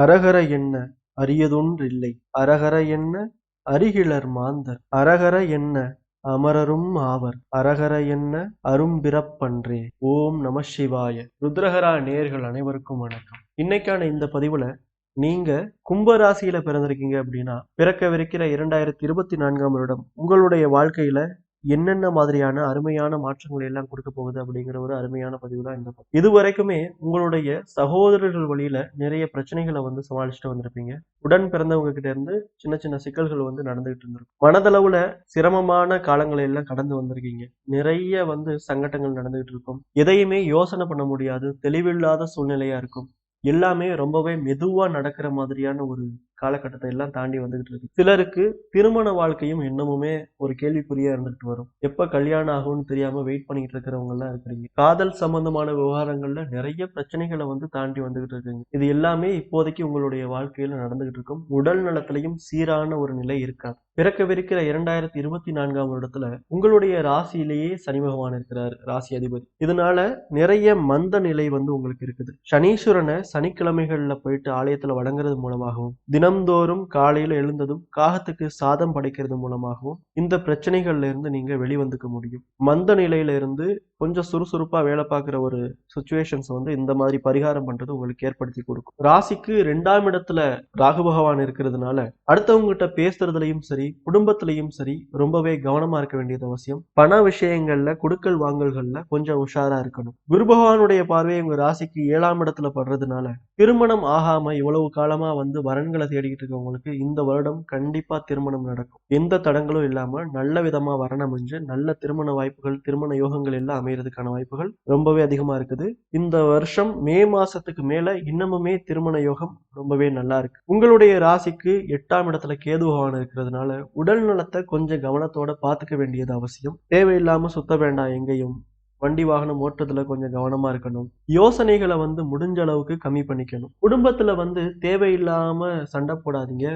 அரகர என்ன அரியதொன்றில்லை. அரகர என்ன அரிகிலர் மாந்தர். அரகர என்ன அமரரும் ஆவர். அரகர என்ன அரும்பிறப்பன்றே. ஓம் நம சிவாய. ருத்ரஹரா நேர்கள் அனைவருக்கும் வணக்கம். இன்னைக்கான இந்த பதிவுல நீங்க கும்பராசியில பிறந்திருக்கீங்க அப்படின்னா பிறக்கவிருக்கிற இரண்டாயிரத்தி இருபத்தி நான்காம் வருடம் உங்களுடைய வாழ்க்கையில என்னென்ன மாதிரியான அருமையான மாற்றங்களை எல்லாம் கொடுக்க போகுது அப்படிங்கிற ஒரு அருமையான பதிவு தான் இந்த பதிவு. இது வரைக்குமே உங்களுடைய சகோதரர்கள் வழியில நிறைய பிரச்சனைகளை வந்து சமாளிச்சுட்டு வந்திருப்பீங்க. உடன் பிறந்தவங்க கிட்ட இருந்து சின்ன சின்ன சிக்கல்கள் வந்து நடந்துகிட்டு இருந்திருக்கும். மனதளவுல சிரமமான காலங்களை எல்லாம் கடந்து வந்திருக்கீங்க. நிறைய வந்து சங்கடங்கள் நடந்துகிட்டு இருக்கும். எதையுமே யோசனை பண்ண முடியாது. தெளிவில்லாத சூழ்நிலையா இருக்கும். எல்லாமே ரொம்பவே மெதுவா நடக்கிற மாதிரியான ஒரு காலகட்டத்தை எல்லாம் தாண்டி வந்துகிட்டு இருக்கு. சிலருக்கு திருமண வாழ்க்கையும் இன்னமுமே ஒரு கேள்விக்குறியா இருந்துகிட்டு வரும். எப்ப கல்யாணம் ஆகும்னு தெரியாம வெயிட் பண்ணிட்டு இருக்கிறவங்க எல்லாம் இருக்கிறீங்க. காதல் சம்பந்தமான விவகாரங்கள்ல நிறைய பிரச்சனைகளை வந்து தாண்டி வந்துகிட்டு இருக்குங்க. இது எல்லாமே இப்போதைக்கு உங்களுடைய வாழ்க்கையில நடந்துகிட்டு இருக்கும். உடல் நலத்திலையும் சீரான ஒரு நிலை இருக்காது. பிறக்கவிருக்கிற இரண்டாயிரத்தி இருபத்தி நான்காம் வருடத்துல உங்களுடைய ராசியிலேயே சனி பகவான் இருக்கிறார் ராசி அதிபதி. இதனால நிறைய மந்த நிலை வந்து உங்களுக்கு இருக்குது. சனீஸ்வரனை சனிக்கிழமைகள்ல போயிட்டு ஆலயத்துல வணங்குறது மூலமாகவும் தினம் தினம்தோறும் காலையில் எழுந்ததும் காகத்துக்கு சாதம் படைக்கிறது மூலமாகவும் இந்த பிரச்சனைகள்ல இருந்து நீங்க வெளிவந்துக்க முடியும். மந்த நிலையில இருந்து கொஞ்சம் சுறுசுறுப்பா வேலை பார்க்குற ஒரு சுச்சுவேஷன்ஸ் வந்து இந்த மாதிரி பரிகாரம் பண்றது உங்களுக்கு ஏற்படுத்தி கொடுக்கும். ராசிக்கு ரெண்டாம் இடத்துல ராகு பகவான் இருக்கிறதுனால அடுத்தவங்க கிட்ட பேசுறதுலயும் சரி குடும்பத்திலையும் சரி ரொம்பவே கவனமா இருக்க வேண்டியது அவசியம். பண விஷயங்கள்ல குடுக்கல் வாங்கல்கள்ல கொஞ்சம் உஷாரா இருக்கணும். குரு பகவானுடைய பார்வை உங்க ராசிக்கு ஏழாம் இடத்துல படுறதுனால திருமணம் ஆகாம இவ்வளவு காலமா வந்து வரன்களை தேடிக்கிட்டு இருக்கவங்களுக்கு இந்த வருடம் கண்டிப்பா திருமணம் நடக்கும். எந்த தடங்களும் இல்லாம நல்ல விதமா வரன் அமைஞ்சு நல்ல திருமண வாய்ப்புகள் திருமண யோகங்கள் எல்லாம் அமையறதுக்கான வாய்ப்புகள் ரொம்பவே அதிகமா இருக்குது. இந்த வருஷம் மே மாசத்துக்கு மேல இன்னமுமே திருமண யோகம் ரொம்பவே நல்லா இருக்கு. உங்களுடைய ராசிக்கு எட்டாம் இடத்துல கேது பகவான் இருக்கிறதுனால உடல் நலத்தை கொஞ்சம் கவனத்தோட பாத்துக்க வேண்டியது அவசியம். தேவையில்லாம சுத்த வேண்டாம் எங்கேயும். வண்டி வாகனம் ஓட்டுறதுல கொஞ்சம் கவனமா இருக்கணும். யோசனைகளை வந்து முடிஞ்ச அளவுக்கு கம்மி பண்ணிக்கணும். குடும்பத்துல வந்து தேவையில்லாம சண்டை போடாதீங்க.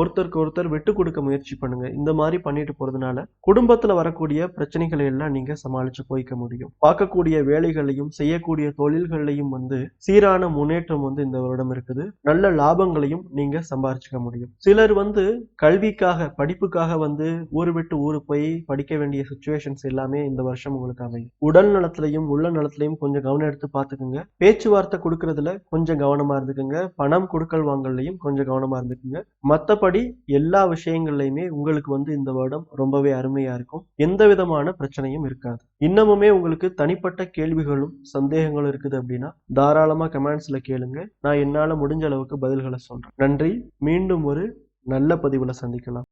ஒருத்தருக்கு ஒருத்தர் விட்டு கொடுக்க முயற்சி பண்ணுங்க. இந்த மாதிரி பண்ணிட்டு போறதுனால குடும்பத்துல வரக்கூடிய பிரச்சனைகளை எல்லாம் நீங்க சமாளிச்சு போய்க்க முடியும். பார்க்கக்கூடிய வேலைகளையும் செய்யக்கூடிய தொழில்களையும் வந்து சீரான முன்னேற்றம் வந்து இந்த வருடம் இருக்குது. நல்ல லாபங்களையும் நீங்க சம்பாரிச்சுக்க முடியும். சிலர் வந்து கல்விக்காக படிப்புக்காக வந்து ஊர் விட்டு ஊரு போய் படிக்க வேண்டிய சுச்சுவேஷன்ஸ் எல்லாமே இந்த வருஷம் உங்களுக்கு அமையும். உடல் நலத்திலையும் உள்ள நலத்திலையும் கொஞ்சம் கவனம் எடுத்து பார்த்துக்குங்க. பேச்சுவார்த்தை கொடுக்கறதுல கொஞ்சம் கவனமா இருந்துக்குங்க. பணம் கொடுக்கல் வாங்கலையும் கொஞ்சம் கவனமா இருந்துக்குங்க. மத்த மற்றபடி எல்லா விஷயங்கள்லையுமே உங்களுக்கு வந்து இந்த வருடம் ரொம்பவே அருமையா இருக்கும். எந்த விதமான பிரச்சனையும் இருக்காது. இன்னமுமே உங்களுக்கு தனிப்பட்ட கேள்விகளும் சந்தேகங்களும் இருக்குது அப்படின்னா தாராளமா கமெண்ட்ஸ்ல கேளுங்க. நான் என்னால முடிஞ்ச அளவுக்கு பதில்களை சொல்றேன். நன்றி. மீண்டும் ஒரு நல்ல பதிவுல சந்திக்கலாம்.